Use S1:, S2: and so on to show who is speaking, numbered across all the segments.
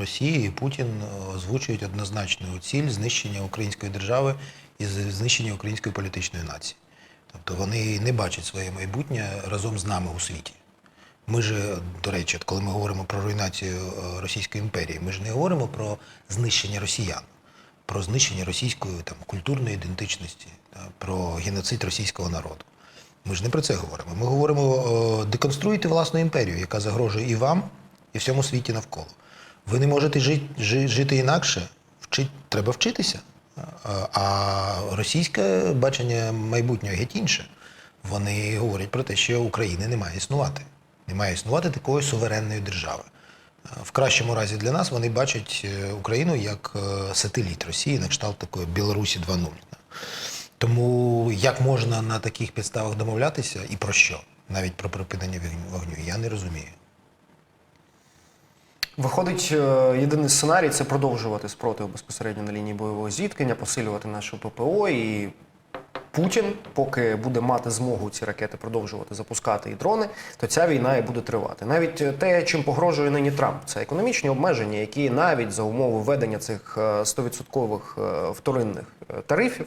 S1: Росії і Путін е, озвучують однозначну ціль знищення української держави і знищення української політичної нації. Тобто вони не бачать своє майбутнє разом з нами у світі. Ми ж, до речі, коли ми говоримо про руйнацію е, Російської імперії, ми ж не говоримо про знищення росіян, про знищення російської там, культурної ідентичності, про геноцид російського народу. Ми ж не про це говоримо. Ми говоримо, е, деконструйте власну імперію, яка загрожує і вам, і всьому світі навколо. Ви не можете жити, жити інакше, вчить, треба вчитися. А- російське бачення майбутнього геть інше. Вони говорять про те, що України не має існувати. Не має існувати такої суверенної держави. В кращому разі для нас вони бачать е, Україну як е, сателіт Росії, на кшталт такої Білорусі 2.0. Тому як можна на таких підставах домовлятися і про що? Навіть про припинення вогню, я не розумію.
S2: Виходить, е, єдиний сценарій це продовжувати спротив безпосередньо на лінії бойового зіткнення, посилювати наше ППО і. Путін, поки буде мати змогу ці ракети продовжувати запускати і дрони, то ця війна і буде тривати. Навіть те, чим погрожує нині Трамп, це економічні обмеження, які навіть за умови введення цих е, 100% е, вторинних е, тарифів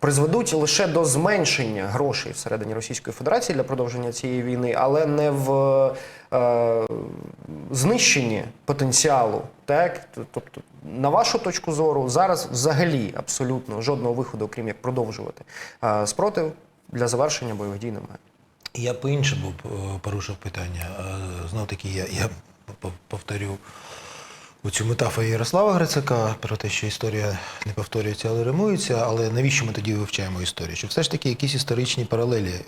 S2: призведуть лише до зменшення грошей всередині Російської Федерації для продовження цієї війни, але не в е, знищенні потенціалу. Так, тобто, на вашу точку зору, зараз взагалі абсолютно жодного виходу, окрім як продовжувати е, спротив для завершення бойових дій немає.
S1: Я по-іншому е, порушив питання. Знов таки, я, я пов- повторю цю метафору Ярослава Грицака про те, що історія не повторюється, але римується. Але навіщо ми тоді вивчаємо історію? Щоб все ж таки якісь історичні паралелі е,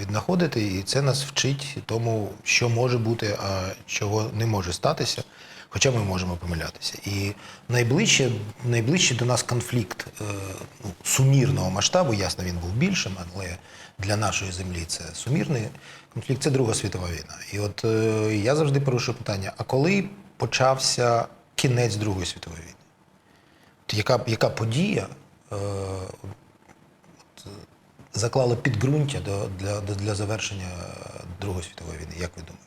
S1: віднаходити, і це нас вчить тому, що може бути, а чого не може статися. Хоча ми можемо помилятися. І найближче, найближче до нас конфлікт е, ну, сумірного масштабу, ясно, він був більшим, але для нашої землі це сумірний конфлікт, це Друга світова війна. І от е, я завжди порушую питання: а коли почався кінець Другої світової війни? От яка, яка подія е, от, заклала підґрунтя до, для, до- для завершення Другої світової війни? Як ви думаєте?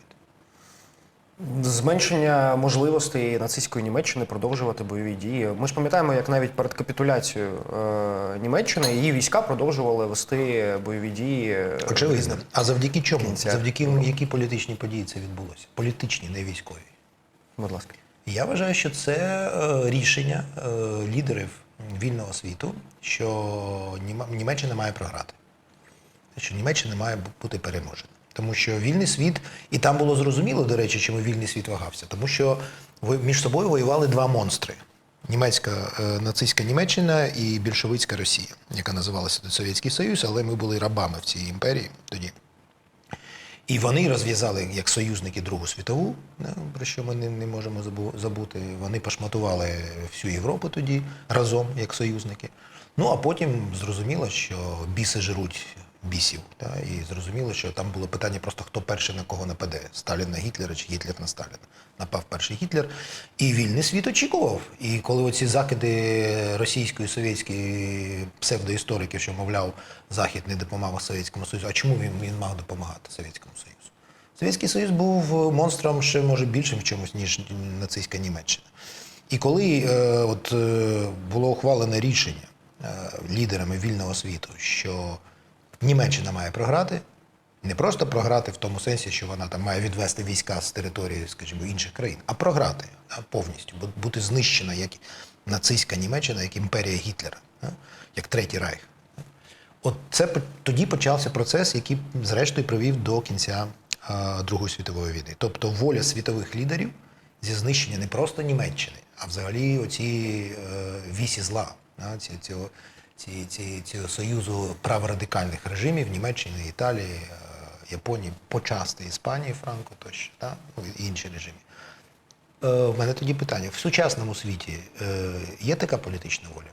S2: Зменшення можливостей нацистської Німеччини продовжувати бойові дії. Ми ж пам'ятаємо, як навіть перед капітуляцією е, Німеччини її війська продовжували вести бойові дії. е,
S1: Очевидно. А завдяки чому?
S2: кінцях.
S1: Завдяки які політичні події це відбулося? Політичні, не військові.
S2: Будь ласка.
S1: Я вважаю, що це е, рішення е, лідерів вільного світу, що Німеччина має програти, що Німеччина має бути переможена. Тому що вільний світ, і там було зрозуміло, до речі, чому вільний світ вагався, тому що між собою воювали два монстри: німецька е, нацистська Німеччина і більшовицька Росія, яка називалася Совєтський Союз, але ми були рабами в цій імперії тоді. І вони розв'язали як союзники Другу світову, про що ми не, можемо забу- забути. Вони пошматували всю Європу тоді разом як союзники. Ну а потім зрозуміло, що біси жруть бісів. Да, і зрозуміло, що там було питання просто хто перший на кого нападе: Сталін на Гітлера чи Гітлер на Сталіна. Напав перший Гітлер. І вільний світ очікував. І коли оці закиди російської совєтської псевдоісториків, що мовляв, Захід не допомагав Совєтському Союзу, а чому він, він мав допомагати Совєтському Союзу? Совєтський Союз був монстром ще може більшим в чомусь, ніж нацистська Німеччина. І коли е, от, е, було ухвалене рішення е, лідерами вільного світу, що Німеччина має програти, не просто програти в тому сенсі, що вона там має відвести війська з території, скажімо, інших країн, а програти да, повністю, бути знищена як нацистська Німеччина, як імперія Гітлера, да, як Третій Райх. От це тоді почався процес, який зрештою привів до кінця а, Другої світової війни. Тобто воля світових лідерів зі знищення не просто Німеччини, а взагалі оці е, вісі зла, да, ці, цього, ці, ці, цього союзу праворадикальних режимів Німеччини, Італії, е, Японії, почасти Іспанії, Франко тощо, да, ну, інші режими. У в мене тоді питання: в сучасному світі е, є така політична воля?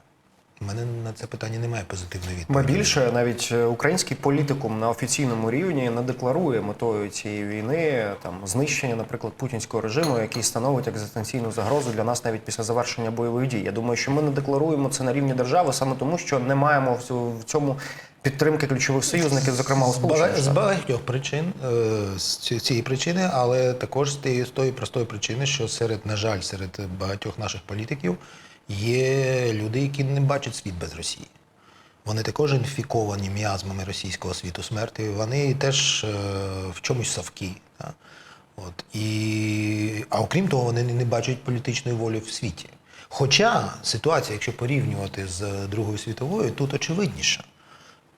S1: У мене на це питання немає позитивної
S2: Ба
S1: відповіді.
S2: більше навіть е, український політикум на офіційному рівні не декларує метою цієї війни там знищення, наприклад, путінського режиму, який становить екзистенційну загрозу для нас навіть після завершення бойових дій. Я думаю, що ми не декларуємо це на рівні держави саме тому, що не маємо в цьому підтримки ключових союзників, зокрема у Сполучених
S1: З багатьох причин е, з цієї причини, але також з тієї з тої простої причини, що серед, на жаль, серед багатьох наших політиків є люди, які не бачать світ без Росії. Вони також інфіковані міазмами російського світу смерті. Вони теж е, в чомусь савки. Да? От. І, а окрім того, вони не- бачать політичної волі в світі. Хоча ситуація, якщо порівнювати з Другою світовою, тут очевидніша.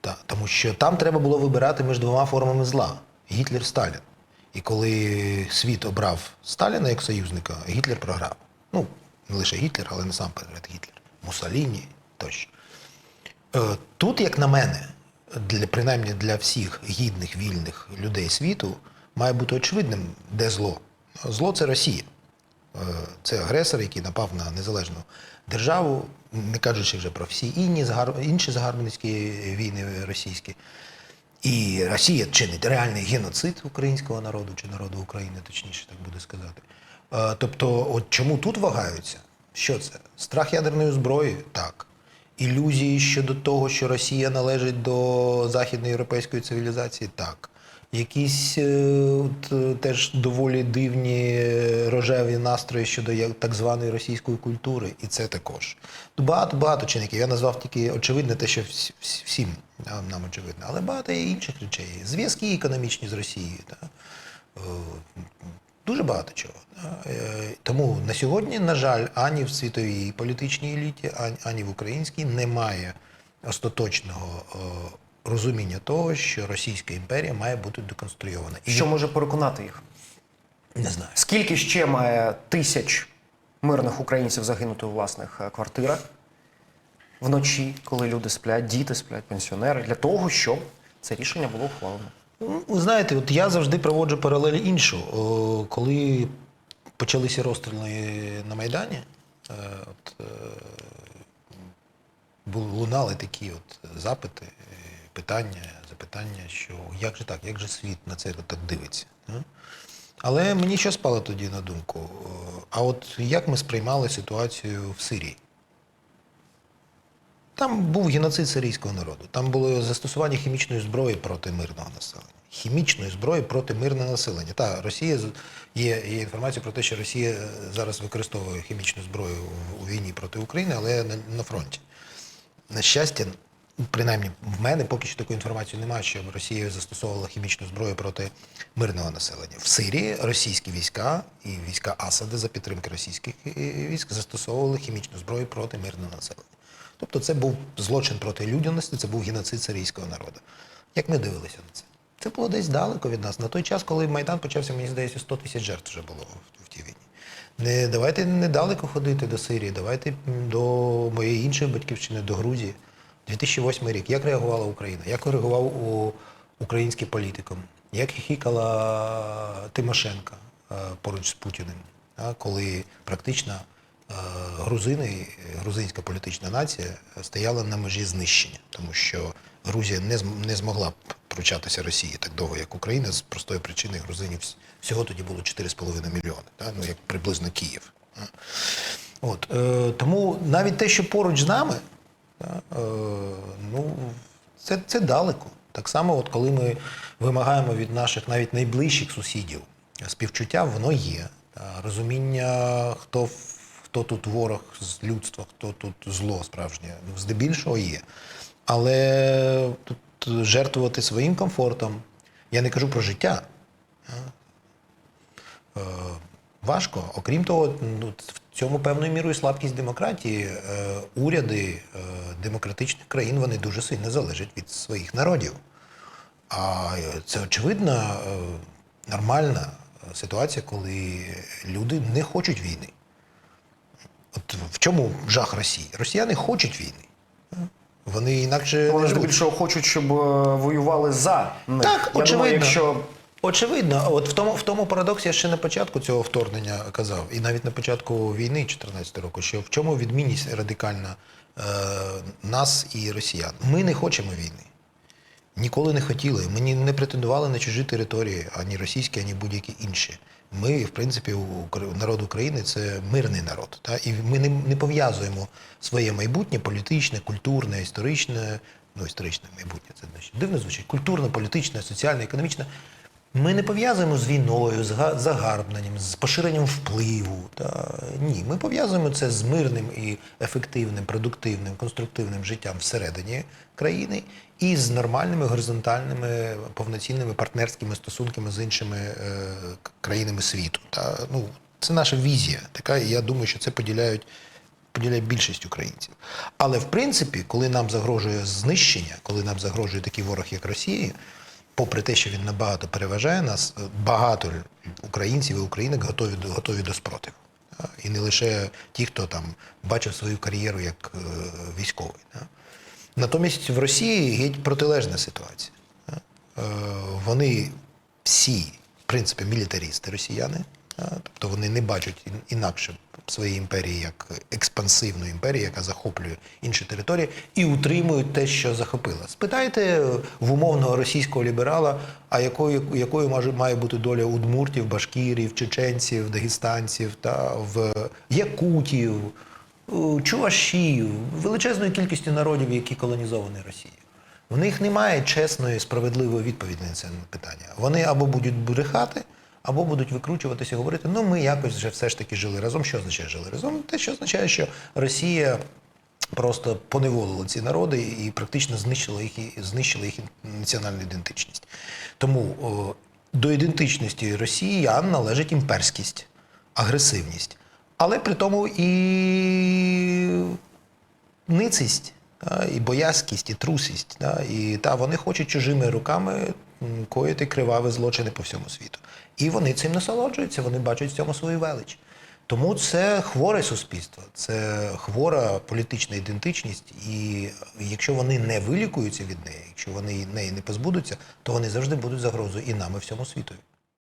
S1: Та, тому що там треба було вибирати між двома формами зла Гітлер Сталін. І коли світ обрав Сталіна як союзника, Гітлер програв. Ну, не лише Гітлер, але насамперед Гітлер, Муссоліні тощо. Е, Тут, як на мене, для, принаймні для всіх гідних, вільних людей світу, має бути очевидним, де зло. Зло це Росія. Е, Це агресор, який напав на незалежну державу, не кажучи вже про всі інші загарбницькі війни російські. І Росія чинить реальний геноцид українського народу чи народу України, точніше так буде сказати. Е, Тобто, от чому тут вагаються? Що це? Страх ядерної зброї? Так. Ілюзії щодо того, що Росія належить до західноєвропейської цивілізації? Так. Якісь е, от, е, теж доволі дивні рожеві настрої щодо так званої російської культури, і це також. Багато багато чинників. Я назвав тільки очевидне те, що всі- всі- всім нам, очевидно, але багато є інших речей. Зв'язки економічні з Росією. Та? Дуже багато чого. Е, Тому на сьогодні, на жаль, ані в світовій політичній еліті, ані- ані в українській немає остаточного е, розуміння того, що Російська імперія має бути деконструйована. І
S2: Що може переконати їх?
S1: не знаю.
S2: Скільки ще має тисяч мирних українців загинути у власних е, квартирах вночі, коли люди сплять, діти сплять, пенсіонери, для того, щоб це рішення було ухвалено?
S1: Ну, знаєте, от я завжди проводжу паралель іншу. Коли почалися розстріли на Майдані, е, от, е, лунали такі от запити, питання, запитання, що як же так, як же світ на це так дивиться. Але мені що спало тоді на думку? А от як ми сприймали ситуацію в Сирії? Там був геноцид сирійського народу. Там було застосування хімічної зброї проти мирного населення. Хімічної зброї проти мирного населення. Та Росія є, є інформація про те, що Росія е, зараз використовує хімічну зброю у, війні проти України, але на, на фронті. На щастя, принаймні в мене поки що такої інформації немає, щоб Росія застосовувала хімічну зброю проти мирного населення. В Сирії російські війська і війська Асада за підтримки російських е, військ застосовували хімічну зброю проти мирного населення. Тобто це був злочин проти людяності, це був геноцид сирійського народу. Як ми дивилися на це? Це було десь далеко від нас. На той час, коли Майдан почався, мені здається, 100 тисяч жертв вже було в, тій війні. Не, давайте недалеко ходити до Сирії, давайте до моєї іншої батьківщини, до Грузії. 2008 рік. Як реагувала Україна? Як реагував український політикум? Як хіхікала Тимошенка е, поруч з Путіним, коли практично грузини, грузинська політична нація стояла на межі знищення, тому що Грузія не, не змогла б пручатися Росії так довго, як Україна, з простої причини грузинів всього тоді було 4,5 мільйони, та? ну як приблизно Київ. От, е, тому навіть те, що поруч з нами, е, ну, це, це далеко. Так само, от коли ми вимагаємо від наших навіть найближчих сусідів співчуття, воно є. Розуміння, хто, хто тут ворог з людства, хто тут зло справжнє, ну, здебільшого є. Але тут жертвувати своїм комфортом, я не кажу про життя, е, важко. Окрім того, ну, в цьому певною мірою слабкість демократії. Е, уряди е, демократичних країн вони дуже сильно залежать від своїх народів. А це очевидна е, нормальна ситуація, коли люди не хочуть війни. От в чому жах Росії? Росіяни хочуть війни. Вони інакше
S2: Вони ж більшого хочуть, щоб е, воювали за них.
S1: Так,
S2: Я думаю,
S1: очевидно.
S2: якщо
S1: Очевидно, от в тому, в тому парадоксі я ще на початку цього вторгнення казав, і навіть на початку війни 2014 року, що в чому відмінність радикальна е, нас і росіян. Ми не хочемо війни. Ніколи не хотіли. Ми ні- не претендували на чужі території, ані російські, ані будь-які інші. Ми, в принципі, народ України це мирний народ. Та? І ми не, не пов'язуємо своє майбутнє політичне, культурне, історичне, ну, історичне майбутнє, це дивно звучить, культурне, політичне, соціальне, економічне. Ми не пов'язуємо з війною, з га- загарбненням, з поширенням впливу. Та ні, ми пов'язуємо це з мирним і ефективним, продуктивним, конструктивним життям всередині країни і з нормальними горизонтальними повноцінними партнерськими стосунками з іншими е, країнами світу. Та ну це наша візія. Така, і я думаю, що це поділяють. Поділяє більшість українців. Але в принципі, коли нам загрожує знищення, коли нам загрожує такий ворог, як Росія, попри те, що він набагато переважає нас, багато українців і українок готові готові до спротиву. І не лише ті, хто там бачив свою кар'єру як е, військовий. Натомість в Росії геть протилежна ситуація. Е, Вони всі, в принципі, мілітарісти росіяни, тобто вони не бачать інакше своєї імперії як експансивну імперію, яка захоплює інші території, і утримують те, що захопила. Спитайте е, в умовного російського ліберала, а якою, якою може має бути доля удмуртів, башкірів, чеченців, дагестанців та в якутів, е, чувашів, величезної кількості народів, які колонізовані Росією. В них немає чесної, справедливої відповіді на це питання. Вони або будуть брехати, або будуть викручуватися і говорити, ну ми якось вже все ж таки жили разом. Що означає жили разом? Те, що означає, що Росія просто поневолила ці народи і практично знищила їх, знищила їх національну ідентичність. Тому о, до ідентичності росіян належить імперськість, агресивність, але при тому і ницисть, та, і боязкість, і трусість. І та, вони хочуть чужими руками коїти криваві злочини по всьому світу. І вони цим насолоджуються, вони бачать в цьому свою велич. Тому це хворе суспільство, це хвора політична ідентичність, і якщо вони не вилікуються від неї, якщо вони неї не позбудуться, то вони завжди будуть загрозою і нам, і всьому світу.